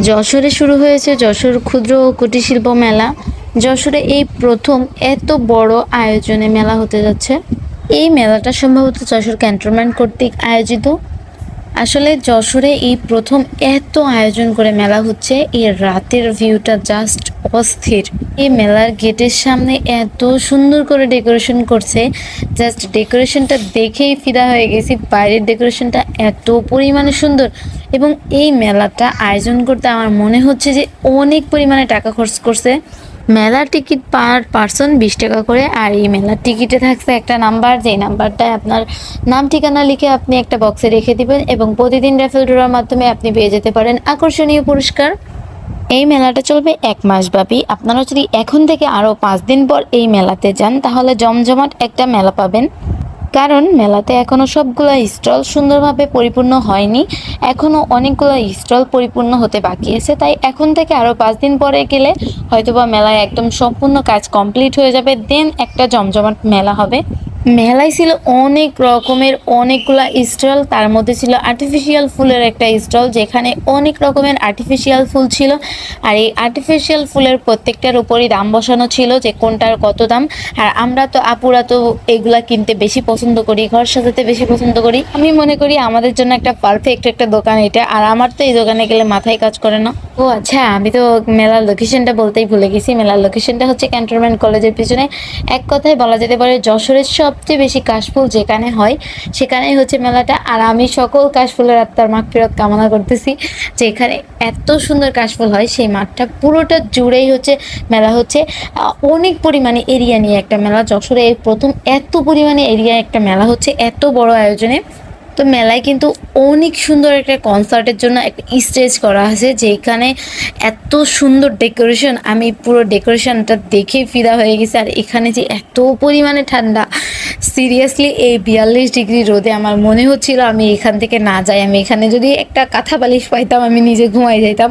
যশোরে শুরু হয়েছে যশোর ক্ষুদ্র ও কুটিরশিল্প মেলা। যশোরে এই প্রথম এত বড় আয়োজনে মেলা হতে যাচ্ছে। এই মেলাটা সম্ভবত যশোর ক্যান্টনমেন্ট কর্তৃক আয়োজিত। আসলে যশোরে এই প্রথম এত আয়োজন করে মেলা হচ্ছে, এই রাতের ভিউটা জাস্ট অস্থির। এই মেলার গেটের সামনে এত সুন্দর করে ডেকোরেশন করছে জাস্ট ডেকোরেশনটা দেখেই ফিদা হয়ে গেছি, বাইরের ডেকোরেশনটা এত পরিমাণে সুন্দর। এবং এই মেলাটা আয়োজন করতে আমার মনে হচ্ছে যে অনেক পরিমাণে টাকা খরচ করছে। মেলার টিকিট পার পার্সন বিশ টাকা করে আর এই মেলার টিকিটে থাকছে একটা নাম্বার, যেই নাম্বারটায় আপনার নাম, ঠিকানা লিখে আপনি একটা বক্সে রেখে দিবেন এবং প্রতিদিন রেফেল ড্রোর মাধ্যমে আপনি পেয়ে যেতে পারেন আকর্ষণীয় পুরস্কার। এই মেলাটা চলবে এক মাস ব্যাপী। আপনারা যদি এখন থেকে আরও পাঁচ দিন পর এই মেলাতে যান, তাহলে জমজমাট একটা মেলা পাবেন। কারণ মেলাতে এখনও সবগুলো স্টল সুন্দরভাবে পরিপূর্ণ হয়নি। এখনও অনেকগুলো স্টল পরিপূর্ণ হতে বাকি আছে। তাই এখন থেকে আরও পাঁচ দিন পরে গেলে হয়তোবা মেলায় একদম সম্পূর্ণ কাজ কমপ্লিট হয়ে যাবে। দেন একটা জমজমাট মেলা হবে। মেলায় ছিল অনেক রকমের, অনেকগুলা স্টল। তার মধ্যে ছিল আর্টিফিশিয়াল ফুলের একটা স্টল, যেখানে অনেক রকমের আর্টিফিশিয়াল ফুল ছিল। আর এই আর্টিফিশিয়াল ফুলের প্রত্যেকটার উপরই দাম বসানো ছিল যে কোনটার কত দাম। আর আমরা তো আপুরা তো এগুলা কিনতে বেশি পছন্দ করি, ঘর সাজাতে বেশি পছন্দ করি। আমি মনে করি আমাদের জন্য একটা পারফেক্ট একটা দোকান এটা। আর আমার তো এই দোকানে গেলে মাথায় কাজ করে না। ও আচ্ছা আমি তো মেলার লোকেশনটা বলতেই ভুলে গেছি। মেলার লোকেশনটা হচ্ছে ক্যান্টনমেন্ট কলেজের পিছনে। এক কথায় বলা যেতে পারে যশোরের সবচেয়ে বেশি কাশফুল যেখানে হয়, সেখানেই হচ্ছে মেলাটা। আর আমি সকল কাশফুলের আত্মার মাঠ ফেরত কামনা করতেছি, যে এখানে এত সুন্দর কাশফুল হয়, সেই মাঠটা পুরোটা জুড়েই হচ্ছে মেলা হচ্ছে। অনেক পরিমাণে এরিয়া নিয়ে একটা মেলা, যশোরে এই প্রথম এত পরিমাণে এরিয়া একটা মেলা হচ্ছে, এত বড় আয়োজনে। তো মেলায় কিন্তু অনেক সুন্দর একটা কনসার্টের জন্য একটা স্টেজ করা আছে, যেখানে এত সুন্দর ডেকোরেশন, আমি পুরো ডেকোরেশনটা দেখে ফিদা হয়ে গেছি। আর এখানে যে এত পরিমাণে ঠান্ডা সিরিয়াসলি এই বিয়াল্লিশ ডিগ্রি রোদে আমার মনে হচ্ছিল আমি এখান থেকে না যাই, আমি এখানে যদি একটা কাঁথা বালিশ পাইতাম, আমি নিজে ঘুমাই যাইতাম।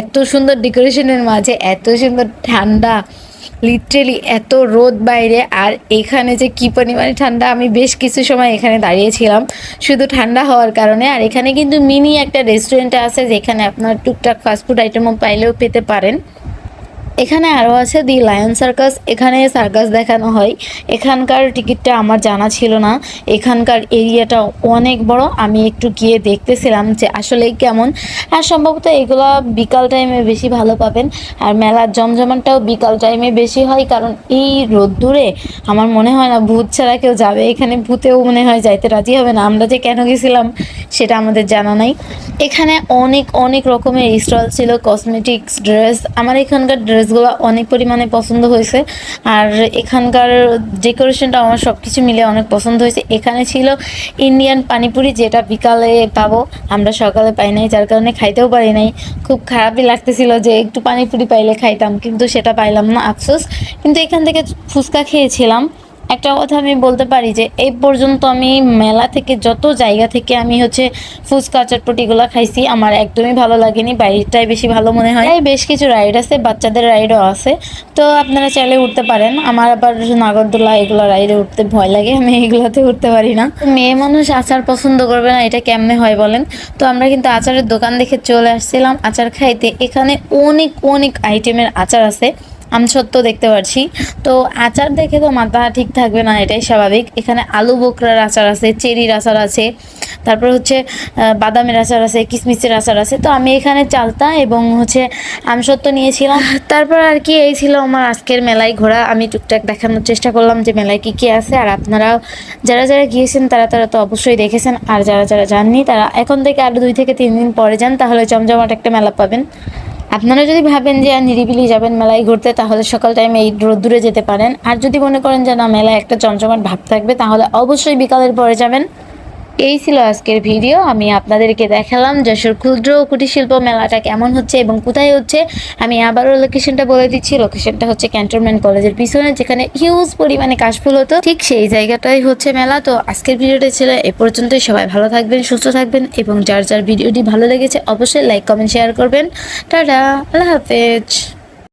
এত সুন্দর ডেকোরেশনের মাঝে, এত সুন্দর ঠান্ডা লিটারেলি এত রোদ বাইরে, আর এখানে যে কি পরিমাণে ঠান্ডা, আমি বেশ কিছু সময় এখানে দাঁড়িয়েছিলাম শুধু ঠান্ডা হওয়ার কারণে। আর এখানে কিন্তু মিনি একটা রেস্টুরেন্ট আছে, যেখানে আপনার টুকটাক ফাস্টফুড আইটেমও পাইলেও পেতে পারেন। এখানে আরও আছে দি লায়ন সার্কাস, এখানে সার্কাস দেখানো হয়। এখানকার টিকিটটা আমার জানা ছিল না। এখানকার এরিয়াটা অনেক বড়, আমি একটু গিয়ে দেখতেছিলাম যে আসলে কেমন। আর সম্ভবত এগুলা বিকাল টাইমে বেশি ভালো পাবেন। আর মেলার জমজমানটাও বিকাল টাইমে বেশি হয়, কারণ এই রোদ্দুরে আমার মনে হয় না ভূত ছাড়া কেউ যাবে। এখানে ভূতেও মনে হয় যাইতে রাজি হবে না। আমরা যে কেন গেছিলাম সেটা আমাদের জানা নাই। এখানে অনেক অনেক রকমের স্টল ছিল কসমেটিক্স ড্রেস আমার এখানকার ড্রেসগুলো অনেক পরিমাণে পছন্দ হয়েছে। আর এখানকার ডেকোরেশনটা আমার সব কিছু মিলে অনেক পছন্দ হয়েছে। এখানে ছিল ইন্ডিয়ান পানিপুরি যেটা বিকালে পাবো, আমরা সকালে পাই নাই, যার কারণে খাইতেও পারি নাই। খুব খারাপই লাগতেছিল যে একটু পানিপুরি পাইলে খাইতাম, কিন্তু সেটা পাইলাম না, আফসোস। কিন্তু এখান থেকে ফুচকা খেয়েছিলাম। একটা কথা আমি বলতে পারি যে, এই পর্যন্ত আমি মেলা থেকে যত জায়গা থেকে আমি হচ্ছে ফুচকা, চটপটিগুলো খাইছি, আমার একদমই ভালো লাগেনি। বাইরেটাই বেশি ভালো মনে হয়। বেশ কিছু রাইড আছে, বাচ্চাদের রাইডও আছে। তো আপনারা চাইলে উঠতে পারেন। আমার আবার নাগরদোলা, এগুলো রাইডে উঠতে ভয় লাগে। আমি এগুলোতে উঠতে পারি না। মেয়ে মানুষ আচার পছন্দ করবে না, এটা কেমনে হয় বলেন? তো আমরা কিন্তু আচারের দোকান দেখে চলে আসছিলাম আচার খাইতে। এখানে অনেক অনেক আইটেমের আচার আছে। আমসত্ত্ব দেখতে পাচ্ছি তো আচার দেখে তো মাথা ঠিক থাকবে না, এটাই স্বাভাবিক। এখানে আলু বোকরার আচার আছে, চেরির আচার আছে, তারপর হচ্ছে বাদামের আচার আছে কিশমিশের আচার আছে। তো আমি এখানে চালতা এবং হচ্ছে আমসত্ত্ব নিয়েছিলাম। তারপর আর কি, এই ছিল আমার আজকের মেলায় ঘোরা। আমি টুকটাক দেখানোর চেষ্টা করলাম যে মেলায় কি কি আছে। আর আপনারাও, যারা যারা গিয়েছেন, তারা তারা তো অবশ্যই দেখেছেন। আর যারা যারা যাননি, তারা এখন থেকে আরও দুই থেকে তিন দিন পরে যান, তাহলে জমজমাট একটা মেলা পাবেন। আপনারা যদি ভাবেন যে নিরিবিলি যাবেন মেলায় ঘুরতে, তাহলে সকাল টাইমে এই রোদ্দুরে যেতে পারেন। আর যদি মনে করেন যে না, মেলায় একটা চমচমাট ভাব থাকবে, তাহলে অবশ্যই বিকালের পরে যাবেন। এই ছিল আজকের ভিডিও। আমি আপনাদেরকে দেখালাম যশোর ক্ষুদ্র কুটির শিল্প মেলাটা কেমন হচ্ছে এবং কোথায় হচ্ছে। আমি আবারও লোকেশনটা বলে দিচ্ছি। লোকেশনটা হচ্ছে ক্যান্টনমেন্ট কলেজের পিছনে, যেখানে হিউজ পরিমাণে কাশফুল হতো। ঠিক সেই জায়গাটাই হচ্ছে মেলা। তো আজকের ভিডিওটা ছিল এ পর্যন্তই। সবাই ভালো থাকবেন, সুস্থ থাকবেন এবং যার যার ভিডিওটি ভালো লেগেছে, অবশ্যই লাইক কমেন্ট শেয়ার করবেন। টাটা, আল্লাহ হাফেজ।